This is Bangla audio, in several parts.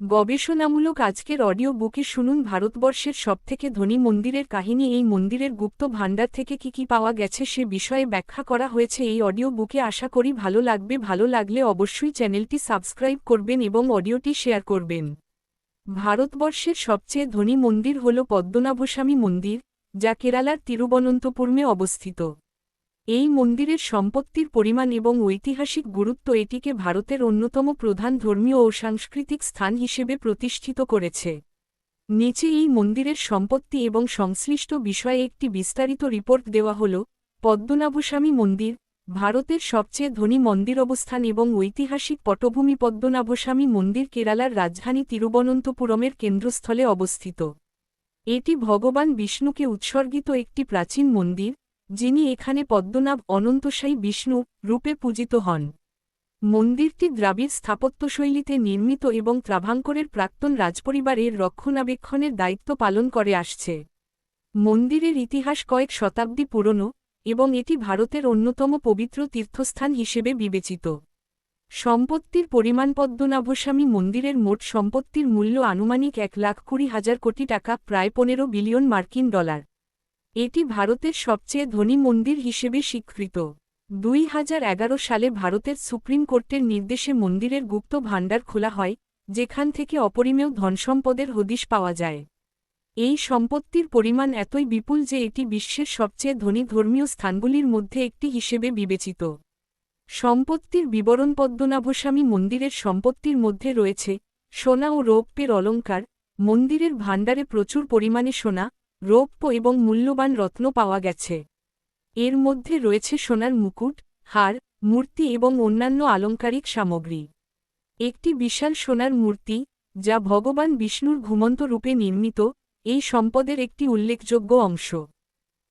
গবেষণামূলক আজকের অডিও বুকে শুনুন ভারতবর্ষের সবথেকে ধনী মন্দিরের কাহিনী। এই মন্দিরের গুপ্ত ভাণ্ডার থেকে কি কি পাওয়া গেছে সে বিষয়ে ব্যাখ্যা করা হয়েছে। এই অডিও বুকে আশা করি ভালো লাগবে। ভালো লাগলে অবশ্যই চ্যানেলটি সাবস্ক্রাইব করবেন এবং অডিওটি শেয়ার করবেন। ভারতবর্ষের সবচেয়ে ধনী মন্দির হল পদ্মনাভস্বামী মন্দির, যা কেরালার তিরুবনন্তপুরমে অবস্থিত। এই মন্দিরের সম্পত্তির পরিমাণ এবং ঐতিহাসিক গুরুত্ব এটিকে ভারতের অন্যতম প্রধান ধর্মীয় ও সাংস্কৃতিক স্থান হিসেবে প্রতিষ্ঠিত করেছে। নিচে এই মন্দিরের সম্পত্তি এবং সংশ্লিষ্ট বিষয়ে একটি বিস্তারিত রিপোর্ট দেওয়া হল, পদ্মনাভস্বামী মন্দির, ভারতের সবচেয়ে ধনী মন্দির অবস্থান এবং ঐতিহাসিক পটভূমি পদ্মনাভস্বামী মন্দির কেরালার রাজধানী তিরুবনন্তপুরমের কেন্দ্রস্থলে অবস্থিত। এটি ভগবান বিষ্ণুকে উৎসর্গিত একটি প্রাচীন মন্দির যিনি এখানে পদ্মনাভ অনন্তসায়ী বিষ্ণু রূপে পূজিত হন। মন্দিরটি দ্রাবিড় স্থাপত্যশৈলীতে নির্মিত এবং ত্রাভাঙ্করের প্রাক্তন রাজপরিবারের রক্ষণাবেক্ষণের দায়িত্ব পালন করে আসছে। মন্দিরের ইতিহাস কয়েক শতাব্দী পুরনো এবং এটি ভারতের অন্যতম পবিত্র তীর্থস্থান হিসেবে বিবেচিত। সম্পত্তির পরিমাণ পদ্মনাভস্বামী মন্দিরের মোট সম্পত্তির মূল্য আনুমানিক এক লাখ কুড়ি হাজার কোটি টাকা, প্রায় পনেরো বিলিয়ন মার্কিন ডলার। এটি ভারতের সবচেয়ে ধনী মন্দির হিসেবে স্বীকৃত। দুই হাজার এগারো সালে ভারতের সুপ্রিম কোর্টের নির্দেশে মন্দিরের গুপ্ত ভাণ্ডার খোলা হয়, যেখান থেকে অপরিমেয় ধনসম্পদের হদিশ পাওয়া যায়। এই সম্পত্তির পরিমাণ এতই বিপুল যে এটি বিশ্বের সবচেয়ে ধনী ধর্মীয় স্থানগুলির মধ্যে একটি হিসেবে বিবেচিত। সম্পত্তির বিবরণ পদ্মনাভস্বামী মন্দিরের সম্পত্তির মধ্যে রয়েছে, সোনা ও রৌপ্যের অলঙ্কার মন্দিরের ভাণ্ডারে প্রচুর পরিমাণে সোনা রৌপ্য এবং মূল্যবান রত্ন পাওয়া গেছে। এর মধ্যে রয়েছে সোনার মুকুট, হার, মূর্তি এবং অন্যান্য আলংকারিক সামগ্রী। একটি বিশাল সোনার মূর্তি, যা ভগবান বিষ্ণুর ঘুমন্ত রূপে নির্মিত, এই সম্পদের একটি উল্লেখযোগ্য অংশ।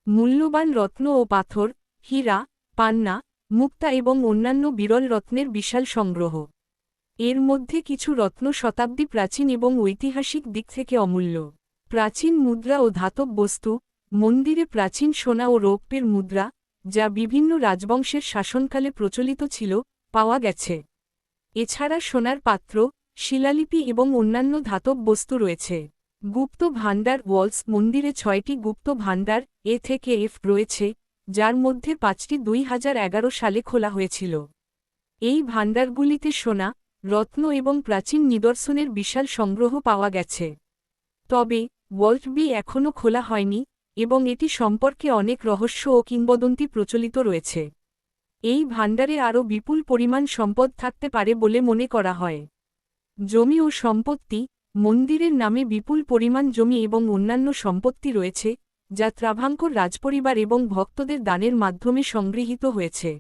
মূল্যবান রত্ন ও পাথর, হীরা, পান্না, মুক্তা এবং অন্যান্য বিরল রত্নের বিশাল সংগ্রহ। এর মধ্যে কিছু রত্ন শতাব্দী প্রাচীন এবং ঐতিহাসিক দিক থেকে অমূল্য। প্রাচীন মুদ্রা ও ধাতব বস্তু, মন্দিরে প্রাচীন সোনা ও রৌপ্যের মুদ্রা, যা বিভিন্ন রাজবংশের শাসনকালে প্রচলিত ছিল, পাওয়া গেছে। এছাড়া সোনার পাত্র, শিলালিপি এবং অন্যান্য ধাতব বস্তু রয়েছে। গুপ্ত ভাণ্ডার ওয়ালস মন্দিরে ছয়টি গুপ্ত ভাণ্ডার, এ থেকে এফ রয়েছে, যার মধ্যে পাঁচটি দুই হাজার এগারো সালে খোলা হয়েছিল। এই ভাণ্ডারগুলিতে সোনা, রত্ন এবং প্রাচীন নিদর্শনের বিশাল সংগ্রহ পাওয়া গেছে। তবে ওয়াল্ট বি এখনও খোলা হয়নি, এবং এটি সম্পর্কে অনেক রহস্য ও কিংবদন্তি প্রচলিত রয়েছে। এই ভাণ্ডারে আরও বিপুল পরিমাণ সম্পদ থাকতে পারে বলে মনে করা হয়। জমি ও সম্পত্তি, মন্দিরের নামে বিপুল পরিমাণ জমি এবং অন্যান্য সম্পত্তি রয়েছে, যা ত্রাভাঙ্কর রাজপরিবার এবং ভক্তদের দানের মাধ্যমে সংগৃহীত হয়েছে।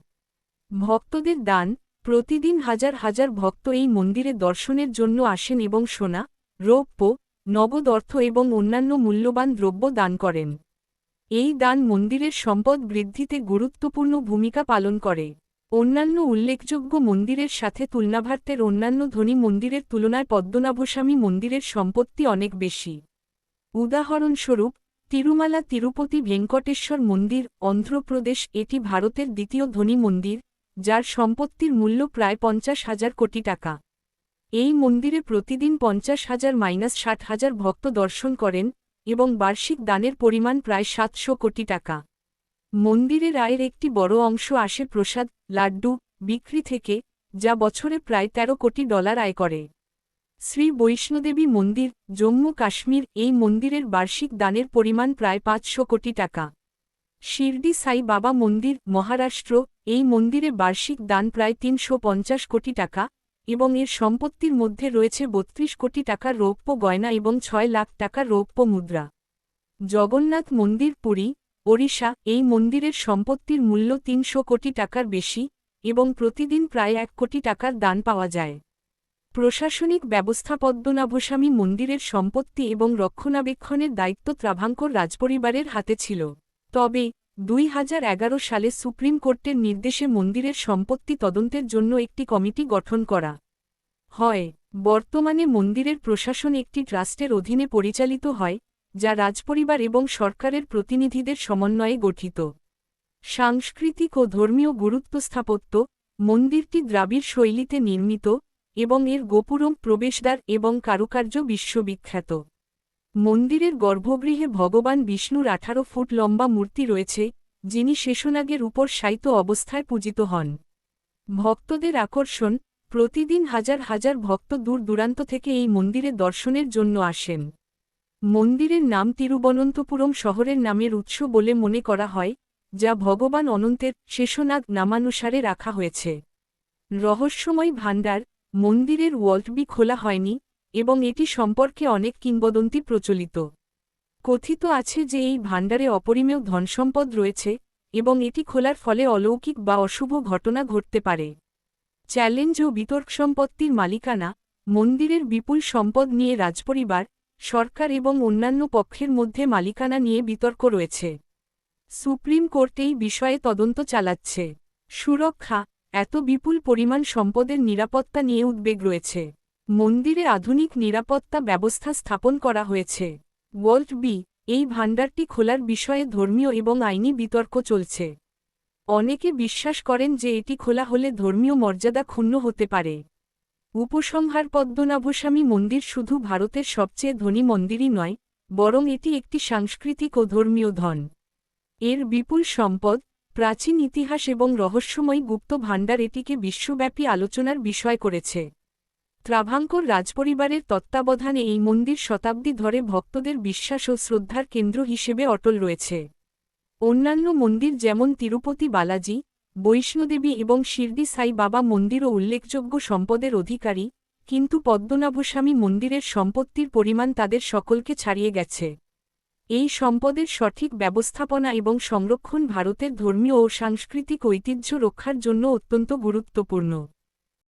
ভক্তদের দান, প্রতিদিন হাজার হাজার ভক্ত এই মন্দিরে দর্শনের জন্য আসেন এবং সোনা, রৌপ্য নগদ অর্থ এবং অন্যান্য মূল্যবান দ্রব্য দান করেন। এই দান মন্দিরের সম্পদ বৃদ্ধিতে গুরুত্বপূর্ণ ভূমিকা পালন করে। অন্যান্য উল্লেখযোগ্য মন্দিরের সাথে তুলনাভার্তের অন্যান্য ধনী মন্দিরের তুলনায় পদ্মনাভস্বামী মন্দিরের সম্পত্তি অনেক বেশি। উদাহরণস্বরূপ, তিরুমালা তিরুপতি ভেঙ্কটেশ্বর মন্দির, অন্ধ্রপ্রদেশ এটি ভারতের দ্বিতীয় ধনী মন্দির, যার সম্পত্তির মূল্য প্রায় পঞ্চাশ হাজার কোটি টাকা। এই মন্দিরে প্রতিদিন পঞ্চাশ হাজার মাইনাস ষাট হাজার ভক্ত দর্শন করেন এবং বার্ষিক দানের পরিমাণ প্রায় সাতশো কোটি টাকা। মন্দিরের আয়ের একটি বড় অংশ আসে প্রসাদ, লাড্ডু, বিক্রি থেকে, যা বছরে প্রায় ১৩ কোটি ডলার আয় করে। শ্রী বৈষ্ণোদেবী মন্দির, জম্মু কাশ্মীর, এই মন্দিরের বার্ষিক দানের পরিমাণ প্রায় পাঁচশো কোটি টাকা। শিরডি সাই বাবা মন্দির, মহারাষ্ট্র, এই মন্দিরে বার্ষিক দান প্রায় তিনশো পঞ্চাশ কোটি টাকা। এবং এর সম্পত্তির মধ্যে রয়েছে বত্রিশ কোটি টাকার রৌপ্য গয়না এবং ছয় লাখ টাকার রৌপ্য মুদ্রা। জগন্নাথ মন্দির, পুরী, ওড়িশা, এই মন্দিরের সম্পত্তির মূল্য তিনশো কোটি টাকার বেশি এবং প্রতিদিন প্রায় এক কোটি টাকার দান পাওয়া যায়। প্রশাসনিক ব্যবস্থা পদ্মনাভস্বামী মন্দিরের সম্পত্তি এবং রক্ষণাবেক্ষণের দায়িত্ব ত্রাভাঙ্কর রাজপরিবারের হাতে ছিল। তবে দুই হাজার এগারো সালে সুপ্রিম কোর্টের নির্দেশে মন্দিরের সম্পত্তি তদন্তের জন্য একটি কমিটি গঠন করা হয়। বর্তমানে মন্দিরের প্রশাসন একটি ট্রাস্টের অধীনে পরিচালিত হয়, যা রাজপরিবার এবং সরকারের প্রতিনিধিদের সমন্বয়ে গঠিত। সাংস্কৃতিক ও ধর্মীয় গুরুত্ব স্থাপত্য, মন্দিরটি দ্রাবিড় শৈলীতে নির্মিত এবং এর গোপুরম প্রবেশদ্বার এবং কারুকার্য বিশ্ববিখ্যাত। মন্দিরের গর্ভগৃহে ভগবান বিষ্ণুর আঠারো ফুট লম্বা মূর্তি রয়েছে, যিনি শেষনাগের উপর শায়িত অবস্থায় পূজিত হন। ভক্তদের আকর্ষণ, প্রতিদিন হাজার হাজার ভক্ত দূর দূরান্ত থেকে এই মন্দিরে দর্শনের জন্য আসেন। মন্দিরের নাম তিরুবনন্তপুরম শহরের নামের উৎস বলে মনে করা হয়, যা ভগবান অনন্তের শেষনাগ নামানুসারে রাখা হয়েছে। রহস্যময় ভাণ্ডার, মন্দিরের ওয়াল্টবি খোলা হয়নি এবং এটি সম্পর্কে অনেক কিংবদন্তি প্রচলিত। কথিত আছে যে এই ভাণ্ডারে অপরিমেয় ধনসম্পদ রয়েছে এবং এটি খোলার ফলে অলৌকিক বা অশুভ ঘটনা ঘটতে পারে। চ্যালেঞ্জ ও বিতর্ক সম্পত্তির মালিকানা, মন্দিরের বিপুল সম্পদ নিয়ে রাজপরিবার, সরকার এবং অন্যান্য পক্ষের মধ্যে মালিকানা নিয়ে বিতর্ক রয়েছে। সুপ্রিম কোর্ট এই বিষয়ে তদন্ত চালাচ্ছে। সুরক্ষা, এত বিপুল পরিমাণ সম্পদের নিরাপত্তা নিয়ে উদ্বেগ রয়েছে। মন্দিরে আধুনিক নিরাপত্তা ব্যবস্থা স্থাপন করা হয়েছে। ওয়ার্ল্ড বি, এই ভাণ্ডারটি খোলার বিষয়ে ধর্মীয় এবং আইনি বিতর্ক চলছে। অনেকে বিশ্বাস করেন যে এটি খোলা হলে ধর্মীয় মর্যাদা ক্ষুণ্ণ হতে পারে। উপসংহার পদ্মনাভস্বামী মন্দির শুধু ভারতের সবচেয়ে ধনী মন্দিরই নয়, বরং এটি একটি সাংস্কৃতিক ও ধর্মীয় ধন। এর বিপুল সম্পদ, প্রাচীন ইতিহাস এবং রহস্যময় গুপ্ত ভাণ্ডার এটিকে বিশ্বব্যাপী আলোচনার বিষয় করেছে। ত্রাভাঙ্কর রাজপরিবারের তত্ত্বাবধানে এই মন্দির শতাব্দী ধরে ভক্তদের বিশ্বাস ও শ্রদ্ধার কেন্দ্র হিসেবে অটল রয়েছে। অন্যান্য মন্দির যেমন তিরুপতি বালাজি, বৈষ্ণোদেবী এবং শিরডি সাই বাবা মন্দিরও উল্লেখযোগ্য সম্পদের অধিকারী, কিন্তু পদ্মনাভস্বামী মন্দিরের সম্পত্তির পরিমাণ তাদের সকলকে ছাড়িয়ে গেছে। এই সম্পদের সঠিক ব্যবস্থাপনা এবং সংরক্ষণ ভারতের ধর্মীয় ও সাংস্কৃতিক ঐতিহ্য রক্ষার জন্য অত্যন্ত গুরুত্বপূর্ণ।